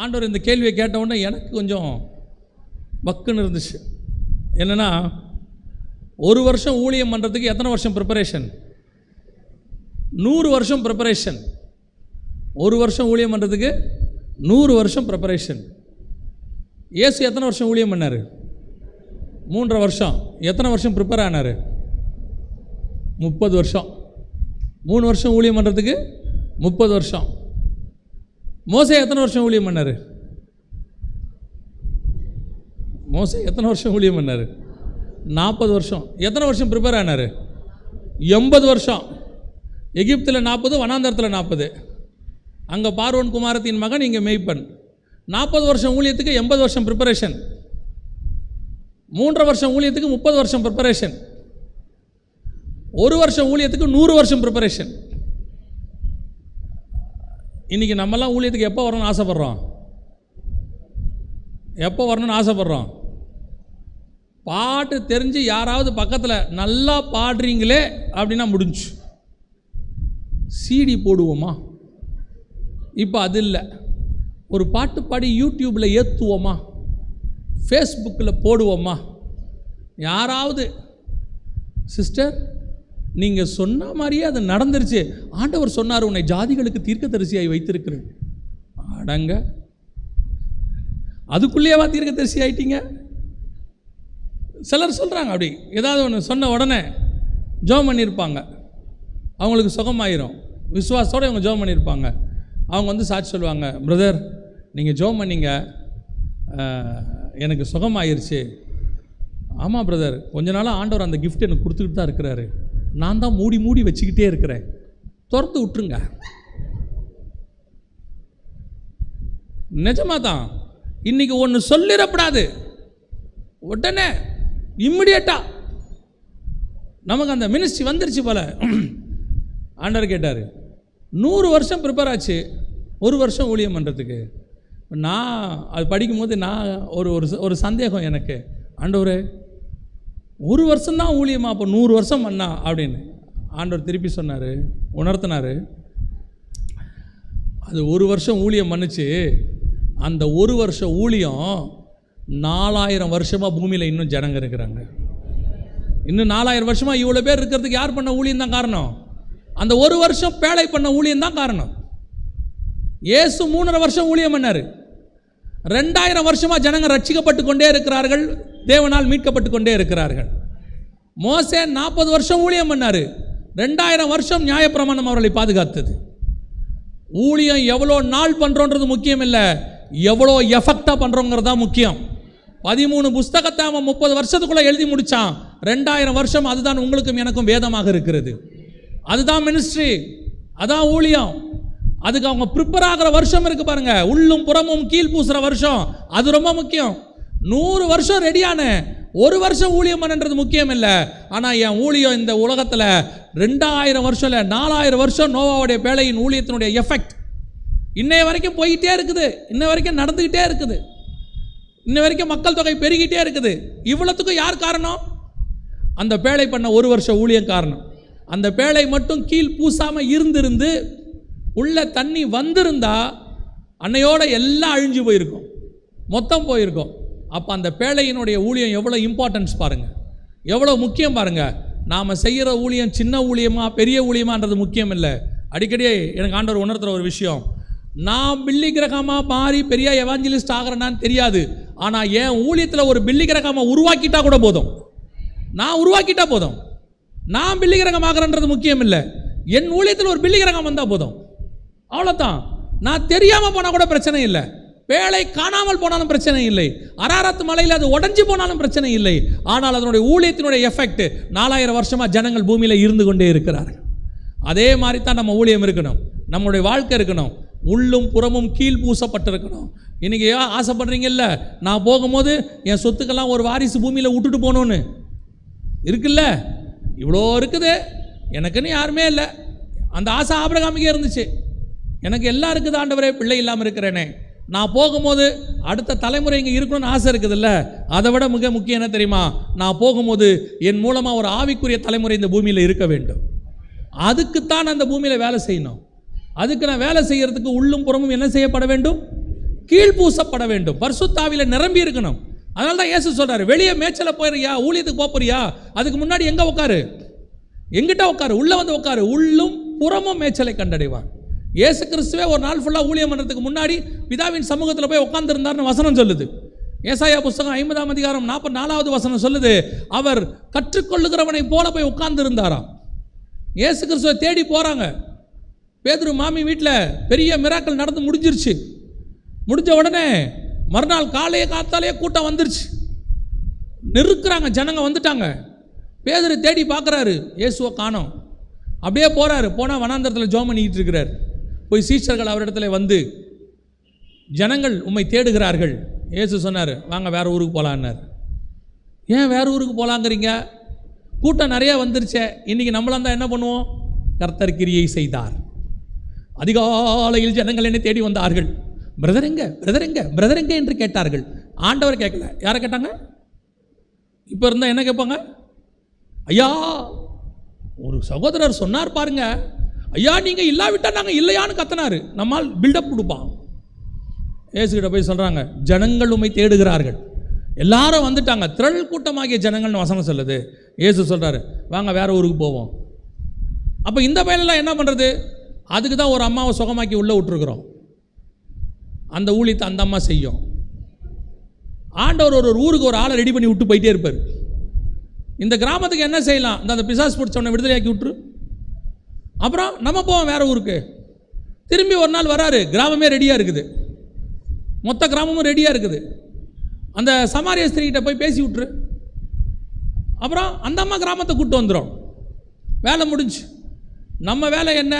ஆண்டவர் இந்த கேள்வியை கேட்ட உடனே எனக்கு கொஞ்சம் பக்குன்னு இருந்துச்சு. என்னென்னா ஒரு வருஷம் ஊழியம் பண்ணுறதுக்கு எத்தனை வருஷம் ப்ரிப்பரேஷன் நூறு வருஷம் ப்ரிப்பரேஷன் ஒரு வருஷம் ஊழியம் பண்ணுறதுக்கு நூறு வருஷம் ப்ரிப்பரேஷன் இயேசு எத்தனை வருஷம் ஊழியம் பண்ணார்? மூன்றரை வருஷம். எத்தனை வருஷம் ப்ரிப்பேர் ஆனார்? முப்பது வருஷம். மூணு வருஷம் ஊழியம் பண்ணுறதுக்கு முப்பது வருஷம். மோசை எத்தனை வருஷம் ஊழியம் பண்ணார்? மோசை எத்தனை வருஷம் ஊழியம் பண்ணார்? நாற்பது வருஷம். எத்தனை வருஷம் ப்ரிப்பேர் ஆனார்? எண்பது வருஷம். எகிப்தில் நாற்பது வனாந்தரத்தில் நாற்பது. அங்கே பார்வன் குமாரத்தின் மகன் இங்கே மெய்ப்பன். நாற்பது வருஷம் ஊழியத்துக்கு எண்பது வருஷம் ப்ரிப்பரேஷன் மூன்றரை வருஷம் ஊழியத்துக்கு முப்பது வருஷம் ப்ரிப்பரேஷன் ஒரு வருஷம் ஊழியத்துக்கு நூறு வருஷம் ப்ரிப்பரேஷன் இன்றைக்கி நம்மலாம் ஊழியத்துக்கு எப்போ வரணும்னு ஆசைப்பட்றோம்? எப்போ வரணும்னு ஆசைப்பட்றோம்? பாட்டு தெரிஞ்சு யாராவது பக்கத்தில் நல்லா பாடுறீங்களே அப்படின்னா முடிஞ்சு. சிடி போடுவோமா? இப்போ அது இல்லை. ஒரு பாட்டு பாடி யூடியூப்பில் ஏற்றுவோமா ஃபேஸ்புக்கில் போடுவோமா? யாராவது சிஸ்டர் நீங்கள் சொன்ன மாதிரியே அது நடந்துருச்சு. ஆண்டவர் சொன்னார் உன்னை ஜாதிகளுக்கு தீர்க்க தரிசியாய் வைத்திருக்கிறேன். அடங்க. அதுக்குள்ளேயேவா தீர்க்க தரிசி ஆயிட்டீங்க? சிலர் சொல்கிறாங்க அப்படி. ஏதாவது ஒன்று சொன்ன உடனே ஜோம் பண்ணியிருப்பாங்க அவங்களுக்கு சுகமாயிரும். விசுவாசத்தோடு இவங்க ஜோம் பண்ணியிருப்பாங்க அவங்க வந்து சாட்சி சொல்லுவாங்க பிரதர் நீங்கள் ஜோம் பண்ணீங்க. எனக்கு சுகமாயிருச்சு. ஆமாம் பிரதர் கொஞ்ச நாளாக ஆண்டவர் அந்த கிஃப்ட் எனக்கு கொடுத்துக்கிட்டு தான் இருக்கிறாரு. நான் தான் மூடி மூடி வச்சுக்கிட்டே இருக்கிறேன். திறந்து விட்டுருங்க. நிஜமா தான். இன்னைக்கு ஒன்று சொல்லிடப்படாது. உடனே இம்மிடியட்டா நமக்கு அந்த மினிஸ்ட்ரி வந்துருச்சு போல. ஆண்டர் கேட்டார் நூறு வருஷம் ப்ரிப்பேர் ஆச்சு. ஒரு வருஷம் ஊழியம் பண்ணுறதுக்கு நான் அது படிக்கும்போது நான் ஒரு ஒரு ஒரு சந்தேகம் எனக்கு. ஆண்டவரே ஒரு வருஷம்தான் ஊழியமா? அப்போ நூறு வருஷம் பண்ணா? அப்படின்னு ஆண்டவர் திருப்பி சொன்னார். உணர்த்தினார். அது ஒரு வருஷம் ஊழியம் பண்ணிச்சு. அந்த ஒரு வருஷம் ஊழியம் நாலாயிரம் வருஷமாக பூமியில் இன்னும் ஜனங்க இருக்கிறாங்க. இன்னும் நாலாயிரம் வருஷமாக இவ்வளோ பேர் இருக்கிறதுக்கு யார் பண்ண ஊழியம் தான் காரணம்? அந்த ஒரு வருஷம் பேழை பண்ண ஊழியம் தான் காரணம். ஏசு மூணரை வருஷம் ஊழியம் பண்ணார். ரெண்டாயிரம் வருஷமாக ஜனங்கள் ரட்சிக்கப்பட்டு கொண்டே இருக்கிறார்கள். தேவனால் மீட்கப்பட்டு கொண்டே இருக்கிறார்கள். மோசே நாற்பது வருஷம் ஊழியம் பண்ணார். ரெண்டாயிரம் வருஷம் நியாயப்பிரமாணம் அவர்களை பாதுகாத்தது. ஊழியம் எவ்வளோ நாள் பண்ணுறோன்றது முக்கியம் இல்லை எவ்வளோ எஃபெக்டாக பண்ணுறோங்கிறது தான் முக்கியம். பதிமூணு புஸ்தகத்தை அவன் முப்பது வருஷத்துக்குள்ளே எழுதி முடித்தான் ரெண்டாயிரம் வருஷம் அதுதான் உங்களுக்கும் எனக்கும் வேதமாக இருக்கிறது. அதுதான் மினிஸ்ட்ரி அதான் ஊழியம். அதுக்கு அவங்க ப்ரிப்பேர் ஆகிற வருஷம் இருக்கு பாருங்க. உள்ளும் புறமும் கீழ் பூசுகிற வருஷம். அது ரொம்ப முக்கியம். நூறு வருஷம் ரெடியான. ஒரு வருஷம் ஊழியம் பண்ணன்றது முக்கியம் இல்லை ஆனால் என் ஊழியம் இந்த உலகத்தில் ரெண்டாயிரம் வருஷம் இல்லை நாலாயிரம் வருஷம் நோவாவுடைய பேழையின் ஊழியத்தினுடைய எஃபெக்ட் இன்னைய வரைக்கும் போயிட்டே இருக்குது. இன்ன வரைக்கும் நடந்துக்கிட்டே இருக்குது. இன்ன வரைக்கும் மக்கள் தொகை பெருகிட்டே இருக்குது. இவ்வளோத்துக்கும் யார் காரணம்? அந்த பேழை பண்ண ஒரு வருஷம் ஊழியம் காரணம். அந்த பேழை மட்டும் கீழ் பூசாமல் இருந்திருந்து உள்ள தண்ணி வந்திருந்தா அன்னையோட எல்லாம் அழிஞ்சு போயிருக்கும். மொத்தம் போயிருக்கும். அப்போ அந்த பேழையினுடைய ஊழியம் எவ்வளோ இம்பார்ட்டன்ஸ் பாருங்கள் எவ்வளோ முக்கியம் பாருங்கள் நாம் செய்கிற ஊழியம் சின்ன ஊழியமா பெரிய ஊழியமான்றது முக்கியம் இல்லை அடிக்கடி எனக்கு ஆண்டவர் உணர்த்துற ஒரு விஷயம். நான் பில்லி கிரகமாக மாறி பெரிய எவாஞ்சலிஸ்ட் ஆகிறேனான்னு தெரியாது. ஆனால் என் ஊழியத்தில் ஒரு பில்லி கிரகமாக உருவாக்கிட்டா கூட போதும். நான் உருவாக்கிட்டா போதும். நான் பில்லி கிரகம் ஆகிறேன்றது முக்கியம் இல்லை என் ஊழியத்தில் ஒரு பில்லி கிரகம் வந்தால் போதும். அவ்வளோதான் நான் தெரியாமல் போனால் கூட பிரச்சனை இல்லை. வேலை காணாமல் போனாலும் பிரச்சனை இல்லை. அராரத்து மலையில் அது உடஞ்சி போனாலும் பிரச்சனை இல்லை. ஆனால் அதனுடைய ஊழியத்தினுடைய எஃபெக்ட் நாலாயிரம் வருஷமாக ஜனங்கள் பூமியில் இருந்து கொண்டே இருக்கிறார்கள். அதே மாதிரி தான் நம்ம ஊழியம் இருக்கணும். நம்மளுடைய வாழ்க்கை இருக்கணும். உள்ளும் புறமும் கீழ் பூசப்பட்டிருக்கணும். இன்றைக்கி ஆசைப்படுறீங்கல்ல? நான் போகும்போது என் சொத்துக்கெல்லாம் ஒரு வாரிசு பூமியில் விட்டுட்டு போகணுன்னு இருக்குல்ல? இவ்வளோ இருக்குது. எனக்குன்னு யாருமே இல்லை. அந்த ஆசை ஆபிரகாமிக்கே இருந்துச்சு. எனக்கு எல்லாம் இருக்குது ஆண்டவரே. பிள்ளை இல்லாமல் இருக்கிறேனே. நான் போகும்போது அடுத்த தலைமுறை இங்கே இருக்கணும்னு ஆசை இருக்குதுல்ல? அதை விட மிக முக்கியம் என்ன தெரியுமா? நான் போகும்போது என் மூலமாக ஒரு ஆவிக்குரிய தலைமுறை இந்த பூமியில் இருக்க வேண்டும். அதுக்குத்தான் அந்த பூமியில் வேலை செய்யணும். அதுக்கு நான் வேலை செய்கிறதுக்கு உள்ளும் புறமும் என்ன செய்யப்பட வேண்டும்? கீழ்பூசப்பட வேண்டும். பரிசுத்தாவில நிரம்பி இருக்கணும். அதனால தான் இயேசு சொல்றாரு வெளியே மேய்ச்சல போயிறியா ஊழியத்துக்கு போப் போறியா? அதுக்கு முன்னாடி எங்கே உட்காரு எங்கிட்ட உட்காரு உள்ளே வந்து உட்காரு உள்ளும் புறமும் மேய்ச்சலை கண்டடைவான் இயேசு கிறிஸ்துவே ஒரு நாள் ஃபுல்லாக ஊழியம் பண்ணுறதுக்கு முன்னாடி பிதாவின் சமூகத்தில் போய் உட்காந்துருந்தார்னு வசனம் சொல்லுது. ஏசாயா புஸ்தகம் ஐம்பதாம் அதிகாரம் நாற்பத்தி நாலாவது வசனம் சொல்லுது அவர் கற்றுக்கொள்ளுகிறவனை போல போய் உட்கார்ந்திருந்தாராம். இயேசு கிறிஸ்துவை தேடி போகிறாங்க பேதுரு மாமி வீட்டில் பெரிய மிராக்கள் நடந்து முடிஞ்சிருச்சு. முடிஞ்ச உடனே மறுநாள் காலையே காத்தாலே கூட்டம் வந்துருச்சு. நிறுக்கிறாங்க ஜனங்க வந்துட்டாங்க. பேதுரு தேடி பார்க்குறாரு இயேசுவை காணோம். அப்படியே போகிறாரு போனால் வனாந்தரத்தில் ஜோம் பண்ணிக்கிட்டு இருக்கிறார். போய் சீஷர்கள் அவரிடத்துல வந்து ஜனங்கள் உம்மை தேடுகிறார்கள். இயேசு சொன்னார் வாங்க வேற ஊருக்கு போகலான்னார் ஏன் வேறு ஊருக்கு போகலாங்கிறீங்க கூட்டம் நிறைய வந்துருச்சே. இன்றைக்கி நம்மளாம் தான் என்ன பண்ணுவோம்? கர்த்தர் கிரியை செய்தார். அதிகாலையில் ஜனங்கள் என்னை தேடி வந்தார்கள். பிரதர் எங்க? பிரதர் எங்க? பிரதர் எங்க? என்று கேட்டார்கள். ஆண்டவர் கேட்கல. யாரை கேட்டாங்க? இப்போ இருந்தால் என்ன கேட்பாங்க? ஐயா ஒரு சகோதரர் சொன்னார் பாருங்கள் ஐயா நீங்கள் இல்லாவிட்டால் நாங்கள் இல்லையான்னு கத்தனாரு. நம்மால் பில்டப் கொடுப்பான். ஏசுகிட்ட போய் சொல்கிறாங்க ஜனங்கள் உண்மை தேடுகிறார்கள். எல்லாரும் வந்துட்டாங்க. திரள் கூட்டமாகிய ஜனங்கள்னு வசனம் சொல்லுது. ஏசு சொல்கிறாரு வாங்க வேறு ஊருக்கு போவோம். அப்போ இந்த பையனெல்லாம் என்ன பண்ணுறது அதுக்கு தான் ஒரு அம்மாவை சுகமாக்கி உள்ளே விட்டுருக்குறோம். அந்த ஊழியத்தை அந்த அம்மா செய்யும். ஆண்டவர் ஒரு ஒரு ஊருக்கு ஒரு ஆளை ரெடி பண்ணி விட்டு போயிட்டே இருப்பார். இந்த கிராமத்துக்கு என்ன செய்யலாம்? இந்த அந்த பிசாஸ் பிடிச்சவனை விடுதலையாக்கி விட்டுரு. அப்புறம் நம்ம போவோம் வேற ஊருக்கு. திரும்பி ஒரு நாள் வராரு கிராமமே ரெடியாக இருக்குது. மொத்த கிராமமும் ரெடியாக இருக்குது. அந்த சமாரிய ஸ்திரீகிட்ட போய் பேசி விட்டுரு. அப்புறம் அந்த அம்மா கிராமத்தை கூப்பிட்டு வந்துடும் வேலை முடிஞ்சு. நம்ம வேலை என்ன?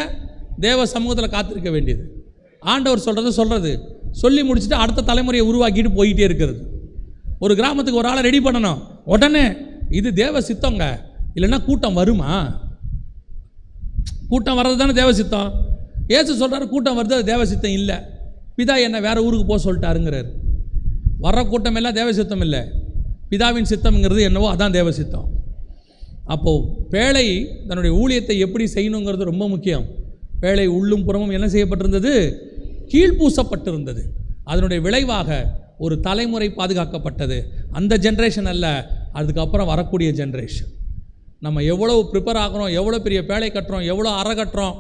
தேவ சமூகத்தில் காத்திருக்க வேண்டியது. ஆண்டவர் சொல்கிறது சொல்கிறது சொல்லி முடிச்சுட்டு அடுத்த தலைமுறையை உருவாக்கிட்டு போயிட்டே இருக்கிறது. ஒரு கிராமத்துக்கு ஒரு ஆளை ரெடி பண்ணணும். உடனே இது தேவ சித்தங்க. இல்லைன்னா கூட்டம் வருமா? கூட்டம் வர்றது தானே தேவசித்தம்? ஏசு சொல்கிறாரு கூட்டம் வருது அது தேவசித்தம் இல்லை. பிதா என்ன வேறு ஊருக்கு போக சொல்லிட்டாருங்கிறார். வர்ற கூட்டம் எல்லாம் தேவசித்தம் இல்லை. பிதாவின் சித்தம்ங்கிறது என்னவோ அதான் தேவசித்தம். அப்போது பேழை தன்னுடைய ஊழியத்தை எப்படி செய்யணுங்கிறது ரொம்ப முக்கியம். பேழை உள்ளும் புறமும் என்ன செய்யப்பட்டிருந்தது? கீழ்ப்பூசப்பட்டிருந்தது அதனுடைய விளைவாக ஒரு தலைமுறை பாதுகாக்கப்பட்டது. அந்த ஜென்ரேஷன் அல்ல அதுக்கப்புறம் வரக்கூடிய ஜென்ரேஷன் நம்ம எவ்வளோ ப்ரிப்பேர் ஆகிறோம் எவ்வளோ பெரிய பேழை கட்டுறோம் எவ்வளோ அறை கட்டுறோம்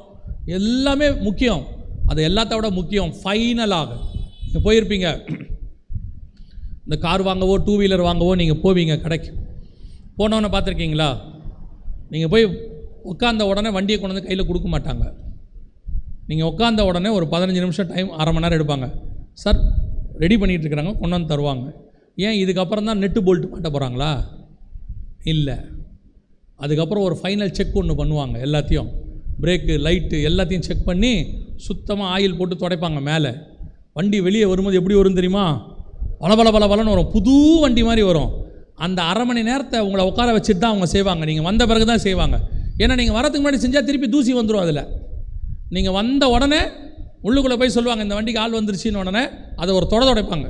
எல்லாமே முக்கியம். அது எல்லாத்த விட முக்கியம் ஃபைனலாக நீங்கள் போயிருப்பீங்க. இந்த கார் வாங்கவோ டூ வீலர் வாங்கவோ நீங்கள் போவீங்க கடைக்கு. போனவொன்னே பார்த்துருக்கீங்களா? நீங்கள் போய் உட்காந்த உடனே வண்டியை கொண்டு வந்து கையில் கொடுக்க மாட்டாங்க. நீங்கள் உட்காந்த உடனே ஒரு பதினஞ்சு நிமிஷம் டைம் அரை மணி நேரம் எடுப்பாங்க. சார் ரெடி பண்ணிகிட்டு இருக்கிறாங்க கொண்டு வந்து தருவாங்க. ஏன் இதுக்கப்புறம் தான் நெட்டு போல்ட்டு மாட்ட போகிறாங்களா இல்லை. அதுக்கப்புறம் ஒரு ஃபைனல் செக் ஒன்று பண்ணுவாங்க எல்லாத்தையும். பிரேக்கு லைட்டு எல்லாத்தையும் செக் பண்ணி சுத்தமாக ஆயில் போட்டு துடைப்பாங்க மேலே. வண்டி வெளியே வரும்போது எப்படி வரும் தெரியுமா? பல பல பல பலன்னு வரும். புது வண்டி மாதிரி வரும். அந்த அரை மணி நேரத்தை உங்களை உட்கார வச்சுட்டு தான் அவங்க செய்வாங்க. நீங்கள் வந்த பிறகு தான் செய்வாங்க. ஏன்னா நீங்கள் வரதுக்கு முன்னாடி செஞ்சால் திருப்பி தூசி வந்துடும் அதில். நீங்கள் வந்த உடனே உள்ளுக்குள்ளே போய் சொல்லுவாங்க இந்த வண்டிக்கு ஆள் வந்துருச்சுன்னு உடனே அதை ஒரு தொட துடைப்பாங்க.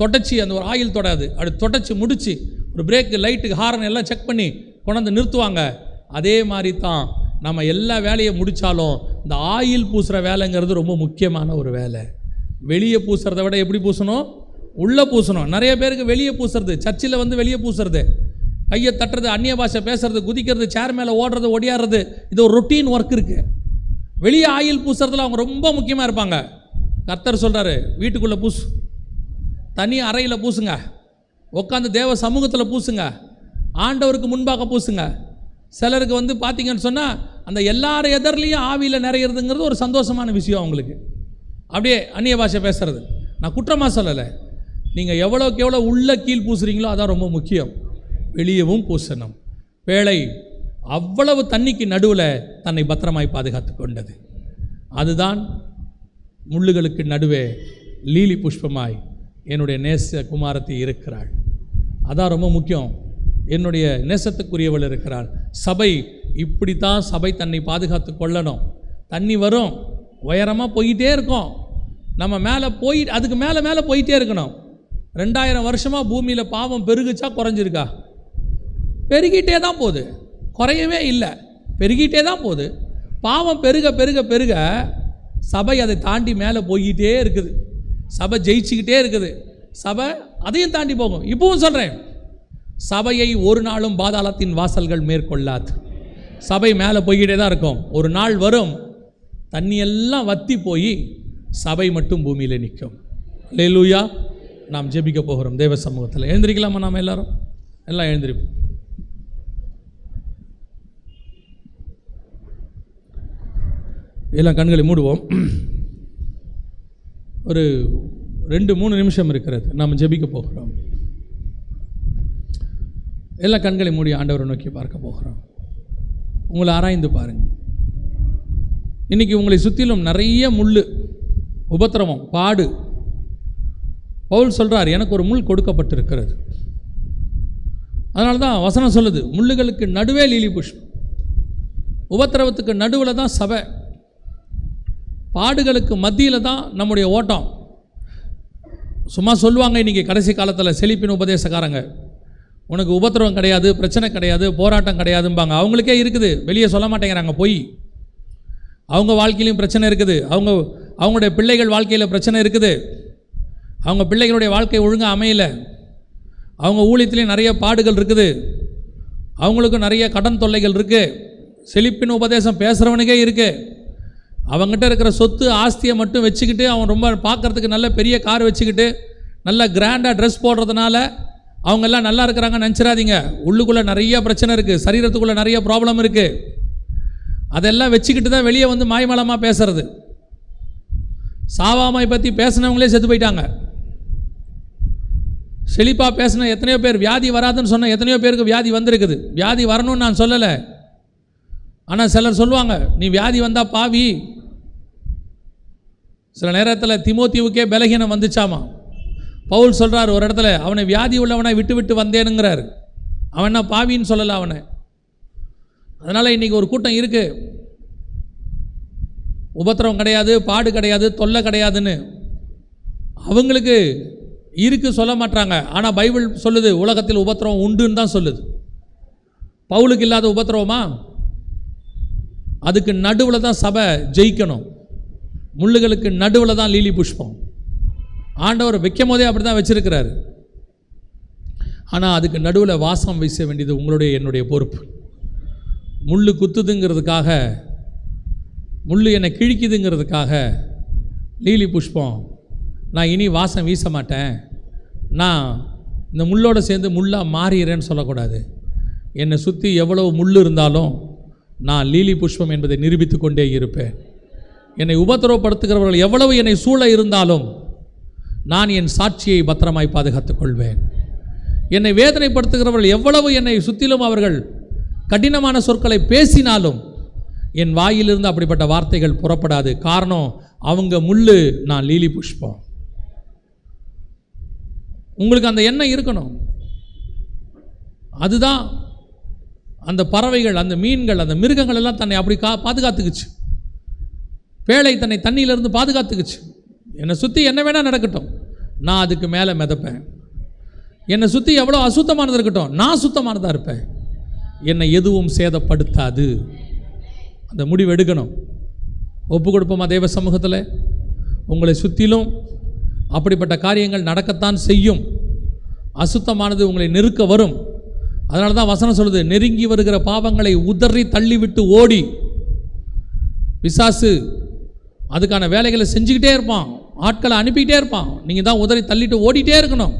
தொடச்சி அந்த ஒரு ஆயில் தொடாது. அப்படி தொடச்சி முடித்து ஒரு பிரேக்கு லைட்டுக்கு ஹாரன் எல்லாம் செக் பண்ணி கொண்டாந்து நிறுத்துவாங்க. அதே மாதிரி தான் நம்ம எல்லா வேலையை முடித்தாலும் இந்த ஆயில் பூசுகிற வேலைங்கிறது ரொம்ப முக்கியமான ஒரு வேலை. வெளியே பூசுறதை விட எப்படி பூசணும்? உள்ளே பூசணும். நிறைய பேருக்கு வெளியே பூசுறது சர்ச்சில் வந்து வெளியே பூசுறது. கையை தட்டுறது அந்நிய பாஷை பேசுறது குதிக்கிறது சேர் மேலே ஓடுறது ஒடியாடுறது இது ஒரு ரொட்டீன் ஒர்க் இருக்குது வெளியே ஆயில் பூசுறதுல அவங்க ரொம்ப முக்கியமாக இருப்பாங்க. கர்த்தர் சொல்கிறாரு வீட்டுக்குள்ளே பூசு. தனி அறையில் பூசுங்க. உட்காந்து தேவ சமூகத்தில் பூசுங்க. ஆண்டவருக்கு முன்பாக பூசுங்க. சிலருக்கு வந்து பார்த்தீங்கன்னு சொன்னால் அந்த எல்லார் எதர்லேயும் ஆவியில் நிறையிறதுங்கிறது ஒரு சந்தோஷமான விஷயம் அவங்களுக்கு. அப்படியே அந்நிய பாஷை பேசுகிறது நான் குற்றமாக சொல்லலை. நீங்கள் எவ்வளோக்கு எவ்வளோ உள்ளே கீழ் பூசுறீங்களோ அதான் ரொம்ப முக்கியம். வெளியவும் பூசணும். வேலை அவ்வளவு தண்ணிக்கு நடுவில் தன்னை பத்திரமாய் பாதுகாத்து கொண்டது. அதுதான் முள்ளுகளுக்கு நடுவே லீலி புஷ்பமாய் என்னுடைய நேச குமாரத்தி இருக்கிறாள். அதான் ரொம்ப முக்கியம். என்னுடைய நேசத்துக்குரியவள் இருக்கிறாள். சபை இப்படித்தான் சபை தன்னை பாதுகாத்து கொள்ளணும். தண்ணி வரும் உயரமாக போயிட்டே இருக்கும். நம்ம மேலே போய் அதுக்கு மேலே மேலே போயிட்டே இருக்கணும். ரெண்டாயிரம் வருஷமாக பூமியில் பாவம் பெருகுச்சா குறைஞ்சிருக்கா? பெருகிட்டே தான் போகுது. குறையவே இல்லை. பெருகிட்டே தான் போகுது. பாவம் பெருக பெருக பெருக சபை அதை தாண்டி மேலே போய்கிட்டே இருக்குது. சபை ஜெயிச்சுக்கிட்டே இருக்குது. சபை அதையும் தாண்டி போகும். இப்பவும் சொல்கிறேன் சபையை ஒரு நாளும் பாதாளத்தின் வாசல்கள் மேற்கொள்ளாது. சபை மேலே போய்கிட்டே தான் இருக்கும். ஒரு நாள் வரும் தண்ணியெல்லாம் வத்தி போய் சபை மட்டும் பூமியில் நிற்கும். லேலூயா நாம் ஜெபிக்க போகிறோம். தேவ சமூகத்தில் எழுந்திரிக்கலாமா நாம் எல்லாரும்? எல்லாம் எழுந்திருப்போம் எல்லாம் கண்களை மூடுவோம். ஒரு ரெண்டு மூணு நிமிஷம் இருக்கிறது. நாம் ஜெபிக்க போகிறோம். எல்லா கண்களை மூடி ஆண்டவரை நோக்கி பார்க்க போகிறோம். உங்களை ஆராய்ந்து பாருங்கள் இன்றைக்கி உங்களை சுற்றிலும் நிறைய முள் உபத்திரவம் பாடு. பவுல் சொல்கிறார் எனக்கு ஒரு முள் கொடுக்கப்பட்டிருக்கிறது. அதனால தான் வசனம் சொல்லுது முள்ளுகளுக்கு நடுவே லீலி புஷ்பம். உபத்திரவத்துக்கு நடுவில் தான் சபை. பாடுகளுக்கு மத்தியில் தான் நம்முடைய ஓட்டம். சும்மா சொல்லுவாங்க இன்றைக்கி கடைசி காலத்தில் செழிப்பின் உபதேசக்காரங்க. உனக்கு உபத்திரவம் கிடையாது பிரச்சனை கிடையாது போராட்டம் கிடையாதும்பாங்க. அவங்களுக்கே இருக்குது. வெளியே சொல்ல மாட்டேங்கிறாங்க போய். அவங்க வாழ்க்கையிலையும் பிரச்சனை இருக்குது. அவங்க அவங்களுடைய பிள்ளைகள் வாழ்க்கையில் பிரச்சனை இருக்குது. அவங்க பிள்ளைகளுடைய வாழ்க்கை ஒழுங்காக அமையலை. அவங்க ஊழியத்துலேயும் நிறைய பாடுகள் இருக்குது. அவங்களுக்கும் நிறைய கடன் தொல்லைகள் இருக்குது செழிப்பின் உபதேசம் பேசுகிறவனுக்கே இருக்குது அவங்ககிட்ட இருக்கிற சொத்து ஆஸ்தியை மட்டும் வச்சுக்கிட்டு அவன் ரொம்ப பார்க்குறதுக்கு நல்ல பெரிய கார் வச்சுக்கிட்டு நல்ல கிராண்டாக ட்ரெஸ் போடுறதுனால அவங்கெல்லாம் நல்லா இருக்கிறாங்க நினச்சிடாதீங்க உள்ளுக்குள்ளே நிறைய பிரச்சனை இருக்குது சரீரத்துக்குள்ளே நிறைய ப்ராப்ளம் இருக்குது அதெல்லாம் வச்சுக்கிட்டு தான் வெளியே வந்து மாய்மலமாக பேசுறது. சாவாமை பற்றி பேசினவங்களே செத்து போயிட்டாங்க. செழிப்பாக பேசின எத்தனையோ பேர் வியாதி வராதுன்னு சொன்ன எத்தனையோ பேருக்கு வியாதி வந்திருக்குது. வியாதி வரணும்னு நான் சொல்லலை. ஆனால் சிலர் சொல்லுவாங்க நீ வியாதி வந்தால் பாவி. சில நேரத்தில் திமோத்தியுக்கே பலகீனம் வந்துச்சாமா? பவுல் சொல்கிறார் ஒரு இடத்துல அவனை வியாதி உள்ளவனை விட்டு விட்டு வந்தேனுங்கிறார். அவன் என்ன பாவின்னு சொல்லலை அவனை. அதனால் இன்றைக்கி ஒரு கூட்டம் இருக்குது உபத்திரவம் கிடையாது பாடு கிடையாது தொல்லை கிடையாதுன்னு. அவங்களுக்கு இருக்கு சொல்ல மாட்டாங்க ஆனால் பைபிள் சொல்லுது உலகத்தில் உபத்திரவம் உண்டுன்னு தான் சொல்லுது. பவுலுக்கு இல்லாத உபத்திரவமா? அதுக்கு நடுவில் தான் சபை ஜெயிக்கணும். முள்ளுகளுக்கு நடுவில் தான் லீலி புஷ்பம். ஆண்டவர் வைக்கும் போதே அப்படி தான் வச்சுருக்கிறாரு. ஆனால் அதுக்கு நடுவில் வாசம் வீச வேண்டியது உங்களுடைய என்னுடைய பொறுப்பு. முள் குத்துதுங்கிறதுக்காக முள் என்னை கிழிக்குதுங்கிறதுக்காக லீலி புஷ்பம் நான் இனி வாசம் வீச மாட்டேன். நான் இந்த முள்ளோட சேர்ந்து முள்ளாக மாறிடுறேன்னு சொல்லக்கூடாது. என்னை சுற்றி எவ்வளவு முள் இருந்தாலும் நான் லீலி புஷ்பம் என்பதை நிரூபித்து கொண்டே இருப்பேன். என்னை உபத்திரவப்படுத்துகிறவர்கள் எவ்வளவு என்னை சூழ இருந்தாலும் நான் என் சாட்சியை பத்திரமாய் பாதுகாத்துக் கொள்வேன் என்னை வேதனைப்படுத்துகிறவர்கள் எவ்வளவு என்னை சுற்றிலும் அவர்கள் கடினமான சொற்களை பேசினாலும் என் வாயிலிருந்து அப்படிப்பட்ட வார்த்தைகள் புறப்படாது. காரணம் அவங்க முள்ளு நான் லீலி புஷ்பம். உங்களுக்கு அந்த எண்ணம் இருக்கணும். அதுதான் அந்த பறவைகள் அந்த மீன்கள் அந்த மிருகங்கள் எல்லாம் தன்னை அப்படி கா பாதுகாத்துக்குச்சு. பேழை தன்னை தண்ணியிலிருந்து பாதுகாத்துக்குச்சு. என்னை சுற்றி என்ன வேணால் நடக்கட்டும். நான் அதுக்கு மேலே மிதப்பேன். என்னை சுற்றி எவ்வளோ அசுத்தமானது இருக்கட்டும் நான் சுத்தமானதாக இருப்பேன். என்னை எதுவும் சேதப்படுத்தாது. அந்த முடிவு எடுக்கணும். ஒப்பு கொடுப்போமா தேவ சமூகத்தில்? உங்களை சுற்றிலும் அப்படிப்பட்ட காரியங்கள் நடக்கத்தான் செய்யும். அசுத்தமானது உங்களை நெருக்க வரும். அதனால தான் வசனம் சொல்லுது நெருங்கி வருகிற பாவங்களை உதறி தள்ளிவிட்டு ஓடி. விசாசு அதுக்கான வேலைகளை செஞ்சுக்கிட்டே இருப்பான். ஆட்களை அனுப்பிக்கிட்டே இருப்பான். நீங்கள் தான் உதறி தள்ளிட்டு ஓடிட்டே இருக்கணும்.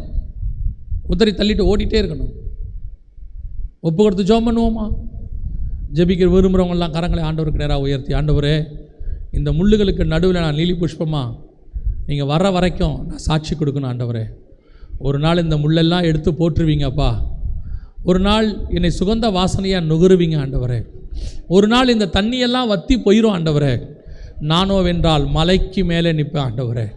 உதறி தள்ளிட்டு ஓடிட்டே இருக்கணும். ஒப்பு கொடுத்து ஜோம் பண்ணுவோமா? ஜெபிக்கிற விரும்புகிறவங்கெல்லாம் கரங்களை ஆண்டவருக்கு நேராக உயர்த்தி. ஆண்டவரே இந்த முள்ளுகளுக்கு நடுவில் நான் நீலி புஷ்பமா நீங்கள் வர்ற வரைக்கும் நான் சாட்சி கொடுக்கணும் ஆண்டவரே. ஒரு நாள் இந்த முள்ளெல்லாம் எடுத்து போட்டுருவீங்கப்பா ஒரு நாள் என்னை சுகந்த வாசனையாக நுகருவீங்க ஆண்டவரே. ஒரு நாள் இந்த தண்ணியெல்லாம் வத்தி போயிடும் ஆண்டவரே. நானோவென்றால் மலைக்கு மேலே நிற்பேன் ஆண்டவரே.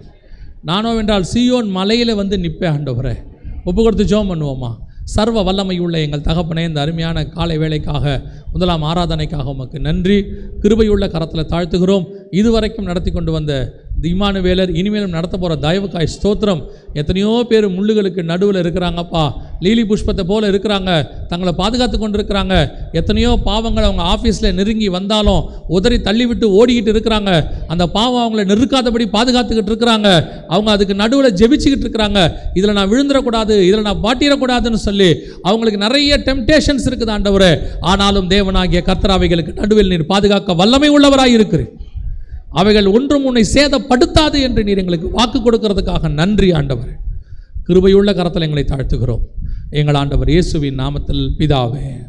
நானோவென்றால் சியோன் சீயோன் மலையில் வந்து நிற்பேன் ஆண்டவரே. ஒப்பு கொடுத்து ஜோம் பண்ணுவோமா? சர்வ வல்லமையுள்ள எங்கள் தகப்பனே இந்த அருமையான காலை வேலைக்காக முதலாம் ஆராதனைக்காக உமக்கு நன்றி. கிருபையுள்ள கரத்தில் தாழ்த்துகிறோம். இதுவரைக்கும் நடத்தி கொண்டு வந்த திமானுவேலர் இனிமேலும் நடத்த போகிற தயவுக்காய் ஸ்தோத்திரம். எத்தனையோ பேர் முள்ளுகளுக்கு நடுவில் இருக்கிறாங்கப்பா. லீலி புஷ்பத்தை போல் இருக்கிறாங்க. தங்களை பாதுகாத்து கொண்டு இருக்கிறாங்க எத்தனையோ பாவங்கள் அவங்க ஆஃபீஸில் நெருங்கி வந்தாலும் உதறி தள்ளிவிட்டு ஓடிக்கிட்டு இருக்கிறாங்க. அந்த பாவம் அவங்கள நெருக்காதபடி பாதுகாத்துக்கிட்டு இருக்கிறாங்க. அவங்க அதுக்கு நடுவில் ஜெபிச்சுக்கிட்டு இருக்கிறாங்க. இதில் நான் விழுந்துடக்கூடாது இதில் நான் பாட்டிடக்கூடாதுன்னு சொல்லி அவங்களுக்கு நிறைய டெம்டேஷன்ஸ் இருக்குது ஆண்டவர். ஆனாலும் தேவனாகிய கர்த்தராவைகளுக்கு நடுவில் நீர் பாதுகாக்க வல்லமை உள்ளவராக இருக்கிறேன் அவைகள் ஒன்றும் உன்னை சேதப்படுத்தாது என்று நீர் எங்களுக்கு வாக்கு கொடுக்கறதுக்காக நன்றி ஆண்டவர். கிருபையுள்ள கரத்தில் எங்களை தாழ்த்துகிறோம். எங்கள் ஆண்டவர் இயேசுவின் நாமத்தில் பிதாவே.